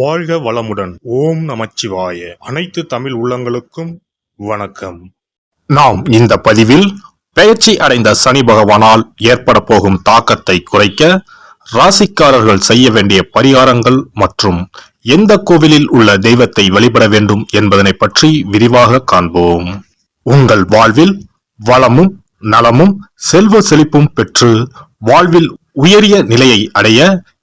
வாழ்க வளமுடன். ஓம் நமச்சிவாய. அனைத்து தமிழ் உள்ளங்களுக்கும் வணக்கம். நாம் இந்த பதிவில் பெயர்ச்சி அடைந்த சனி பகவானால் ஏற்பட போகும் தாக்கத்தை குறைக்க ராசிக்காரர்கள் செய்ய வேண்டிய பரிகாரங்கள் மற்றும் எந்த கோவிலில் உள்ள தெய்வத்தை வழிபட வேண்டும் என்பதனை பற்றி விரிவாக காண்போம். உங்கள் வாழ்வில் வளமும் நலமும் செல்வ செழிப்பும் பெற்று வாழ்வில் உயரிய நிலையை அடைய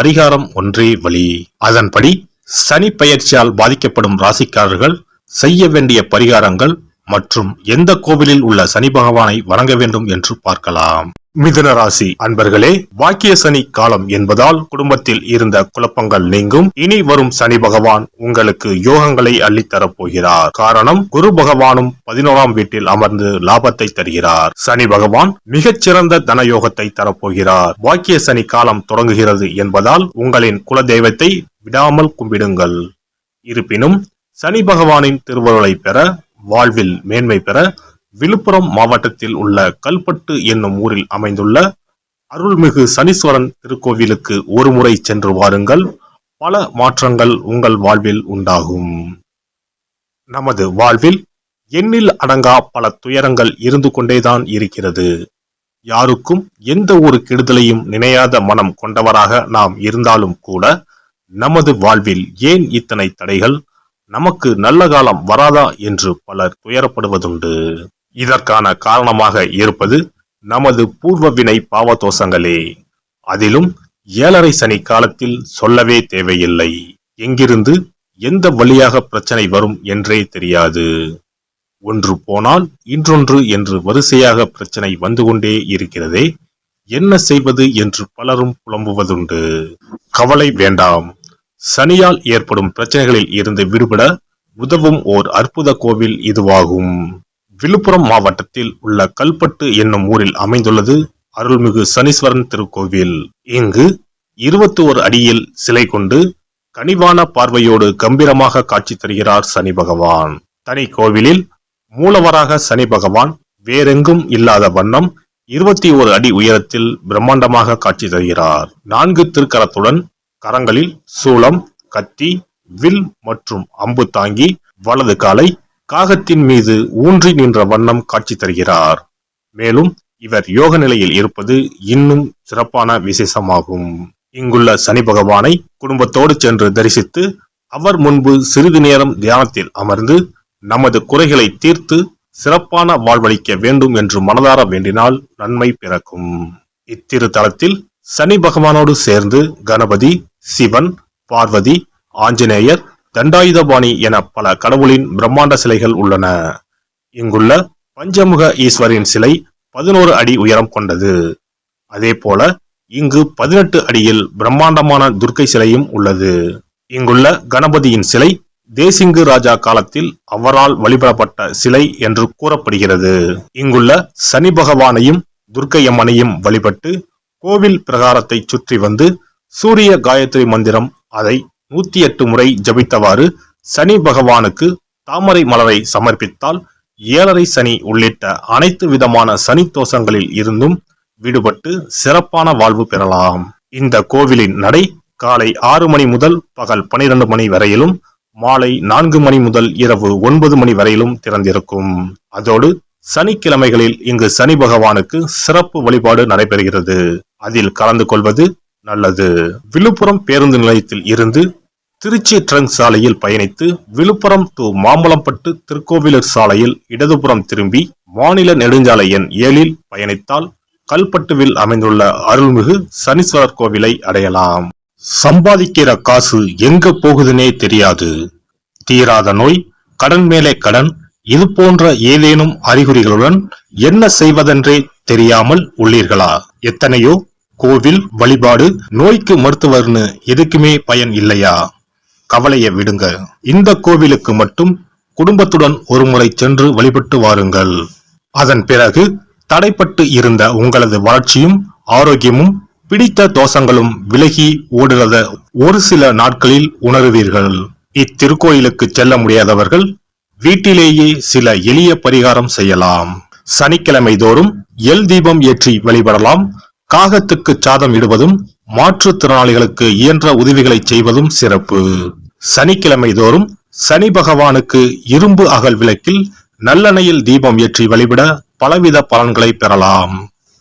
பரிகாரம் ஒன்றே வழி. அதன்படி சனி பயிற்சியால் பாதிக்கப்படும் ராசிக்காரர்கள் செய்ய வேண்டிய பரிகாரங்கள் மற்றும் எந்த கோவிலில் உள்ள சனி பகவானை வணங்க வேண்டும் என்று பார்க்கலாம். மிதுன ராசி அன்பர்களே வாக்கிய சனி காலம் என்பதால் குடும்பத்தில் இருந்த குழப்பங்கள் நீங்கும். இனி வரும் சனி பகவான் உங்களுக்கு யோகங்களை அள்ளித்தரப் போகிறார். காரணம் குரு பகவானும் பதினோராம் வீட்டில் அமர்ந்து லாபத்தை தருகிறார். சனி பகவான் மிகச்சிறந்த தன யோகத்தை தரப்போகிறார் வாக்கிய சனி காலம் தொடங்குகிறது என்பதால் உங்களின் குல தெய்வத்தை விடாமல் கும்பிடுங்கள். இருப்பினும் சனி பகவானின் திருவருளை பெற வாழ்வில் மேன்மை பெற விழுப்புரம் மாவட்டத்தில் உள்ள கல்பட்டு என்னும் ஊரில் அமைந்துள்ள அருள்மிகு சனீஸ்வரன் திருக்கோவிலுக்கு ஒரு முறை சென்று வாருங்கள். பல மாற்றங்கள் உங்கள் வாழ்வில் உண்டாகும். நமது வாழ்வில் எண்ணில் அடங்கா பல துயரங்கள் இருந்து கொண்டேதான் இருக்கிறது. யாருக்கும் எந்த ஒரு கெடுதலையும் நினையாத மனம் கொண்டவராக நாம் இருந்தாலும் கூட நமது வாழ்வில் ஏன் இத்தனை தடைகள்? நமக்கு நல்ல காலம் வராதா என்று பலர் துயரப்படுவதுண்டு. இதற்கான காரணமாக இருப்பது நமது பூர்வ வினை பாவதோஷங்களே. அதிலும் ஏழரை சனி காலத்தில் சொல்லவே தேவையில்லை. எங்கிருந்து எந்த வழியாக பிரச்சனை வரும் என்றே தெரியாது. ஒன்று போனால் இன்றொன்று என்று வரிசையாக பிரச்சனை வந்து கொண்டே இருக்கிறதே என்ன செய்வது என்று பலரும் புலம்புவதுண்டு. கவலை வேண்டாம். சனியால் ஏற்படும் பிரச்சனைகளில் இருந்து விடுபட உதவும் ஓர் அற்புத கோவில் இதுவாகும். விழுப்புரம் மாவட்டத்தில் உள்ள கல்பட்டு என்னும் ஊரில் அமைந்துள்ளது அருள்மிகு சனீஸ்வரன் திருக்கோவில். இங்கு இருபத்தி ஒரு அடியில் சிலை கொண்டு கனிவான பார்வையோடு கம்பீரமாக காட்சி தருகிறார் சனி பகவான். தனி கோவிலில் மூலவராக சனி பகவான் வேறெங்கும் இல்லாத வண்ணம் இருபத்தி ஒரு அடி உயரத்தில் பிரம்மாண்டமாக காட்சி தருகிறார். நான்கு திருக்கரத்துடன் கரங்களில் சூளம் கத்தி வில் மற்றும் அம்பு தாங்கி வலது காலை காகத்தின் மீது ஊன்றி நின்ற வண்ணம் காட்சி தருகிறார். மேலும் இவர் யோக நிலையில் இருப்பது இன்னும் சிறப்பான விசேஷமாகும். இங்குள்ள சனி பகவானை குடும்பத்தோடு சென்று தரிசித்து அவர் முன்பு சிறிது நேரம் தியானத்தில் அமர்ந்து நமது குறைகளை தீர்த்து சிறப்பான வாழ்வளிக்க வேண்டும் என்று மனதார வேண்டினால் நன்மை பிறக்கும். இத்திருத்தலத்தில் சனி பகவானோடு சேர்ந்து கணபதி சிவன் பார்வதி ஆஞ்சநேயர் தண்டாயுதபாணி என பல கடவுளின் பிரம்மாண்ட சிலைகள் உள்ளன. இங்குள்ள பஞ்சமுக ஈஸ்வரின் சிலை பதினோரு அடி உயரம் கொண்டது. அதே போல இங்கு பதினெட்டு அடியில் பிரம்மாண்டமான துர்க்கை சிலையும் உள்ளது. இங்குள்ள கணபதியின் சிலை தேசிங்கு ராஜா காலத்தில் அவரால் வழிபடப்பட்ட சிலை என்று கூறப்படுகிறது. இங்குள்ள சனி பகவானையும் துர்க்கை அம்மனையும் வழிபட்டு கோவில் பிரகாரத்தை சுற்றி வந்து சூரிய காயத்ரி மந்திரம் அதை நூத்தி எட்டு முறை ஜபித்தவாறு சனி பகவானுக்கு தாமரை மலரை சமர்ப்பித்தால் ஏழரை சனி உள்ளிட்ட அனைத்து விதமான சனி தோஷங்களில் இருந்தும் விடுபட்டு சிறப்பான வாழ்வு பெறலாம். இந்த கோவிலின் நடை காலை ஆறு மணி முதல் பகல் பனிரெண்டு மணி வரையிலும் மாலை நான்கு மணி முதல் இரவு ஒன்பது மணி வரையிலும் திறந்திருக்கும். அதோடு சனிக்கிழமைகளில் இங்கு சனி பகவானுக்கு சிறப்பு வழிபாடு நடைபெறுகிறது. அதில் கலந்து கொள்வது நல்லது விழுப்புரம் பேருந்து நிலையத்தில் இருந்து திருச்சி ட்ரங்க் சாலையில் பயணித்து விழுப்புரம் டு மாம்பலம்பட்டு திருக்கோவிலூர் சாலையில் இடதுபுறம் திரும்பி மாநில நெடுஞ்சாலை எண் ஏழில் பயணித்தால் கல்பட்டுவில் அமைந்துள்ள அருள்மிகு சனீஸ்வரர் கோவிலை அடையலாம். சம்பாதிக்கிற காசு எங்க போகுதுன்னே தெரியாது. தீராத நோய் கடன் மேலே கடன் இது போன்ற ஏதேனும் அறிகுறிகளுடன் என்ன செய்வதென்றே தெரியாமல் உள்ளீர்களா? எத்தனையோ கோவில் வழிபாடு நோய்க்கு மருத்துவர்னு எதுக்குமே பயன் இல்லையா? கவலையை விடுங்க. இந்த கோவிலுக்கு மட்டும் குடும்பத்துடன் ஒருமுறை சென்று வழிபட்டு வாருங்கள். அதன் பிறகு தடைப்பட்டு இருந்த உங்களது வளர்ச்சியும் ஆரோக்கியமும் பிடித்த தோஷங்களும் விலகி ஓடுறத ஒரு சில நாட்களில் உணருவீர்கள். இத்திருக்கோயிலுக்கு செல்ல முடியாதவர்கள் வீட்டிலேயே சில எளிய பரிகாரம் செய்யலாம். சனிக்கிழமை தோறும் எல் தீபம் ஏற்றி வழிபடலாம். காகத்துக்கு சாதம் இடுவதும் மாற்றுத்திறனாளிகளுக்கு இயன்ற உதவிகளை செய்வதும் சிறப்பு. சனிக்கிழமை தோறும் சனி பகவானுக்கு இரும்பு அகல் விளக்கில் நல்லெண்ணெயில் தீபம் ஏற்றி வழிபட பலவித பலன்களை பெறலாம்.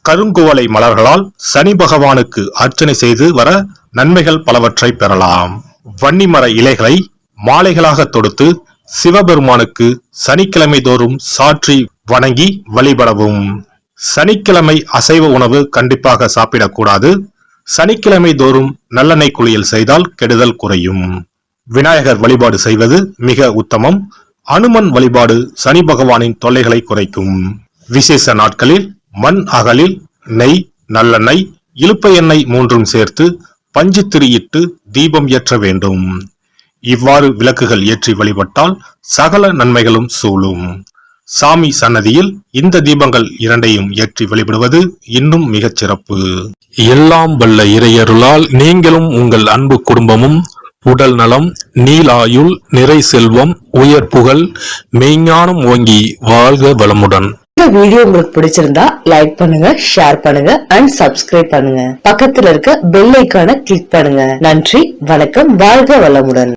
கருங்குவலை மலர்களால் சனி பகவானுக்கு அர்ச்சனை செய்து வர நன்மைகள் பலவற்றை பெறலாம். வன்னிமர இலைகளை மாலைகளாக தொடுத்து சிவபெருமானுக்கு சனிக்கிழமை தோறும் சாற்றி வணங்கி வழிபடவும். சனிக்கிழமை அசைவ உணவு கண்டிப்பாக சாப்பிடக்கூடாது. சனிக்கிழமை தோறும் நல்லெண்ணெய் குளியல் செய்தால் கெடுதல் குறையும். விநாயகர் வழிபாடு செய்வது மிக உத்தமம். அனுமன் வழிபாடு சனி பகவானின் தொல்லைகளை குறைக்கும். விசேஷ நாட்களில் மண் அகலில் நெய் நல்லெண்ணெய் இழுப்ப எண்ணெய் மூன்றும் சேர்த்து பஞ்சு திரியிட்டு தீபம் ஏற்ற வேண்டும். இவ்வாறு விளக்குகள் ஏற்றி வழிபட்டால் சகல நன்மைகளும் சூழும். சாமி சன்னதியில் இந்த தீபங்கள் இரண்டையும் ஏற்றி வழிபடுவது இன்னும் மிகச் சிறப்பு. எல்லாம் வல்ல இறையருளால் நீங்களும் உங்கள் அன்பு குடும்பமும் உடல் நலம் நீலாயுள் நிறை செல்வம் உயர் புகழ் மெய்ஞானம் ஓங்கி வாழ்க வளமுடன். இந்த வீடியோ உங்களுக்கு பிடிச்சிருந்தா லைக் பண்ணுங்க ஷேர் பண்ணுங்க அண்ட் சப்ஸ்கிரைப் பண்ணுங்க. பக்கத்துல இருக்க பெல் ஐக்கான கிளிக் பண்ணுங்க. நன்றி வணக்கம் வாழ்க வளமுடன்.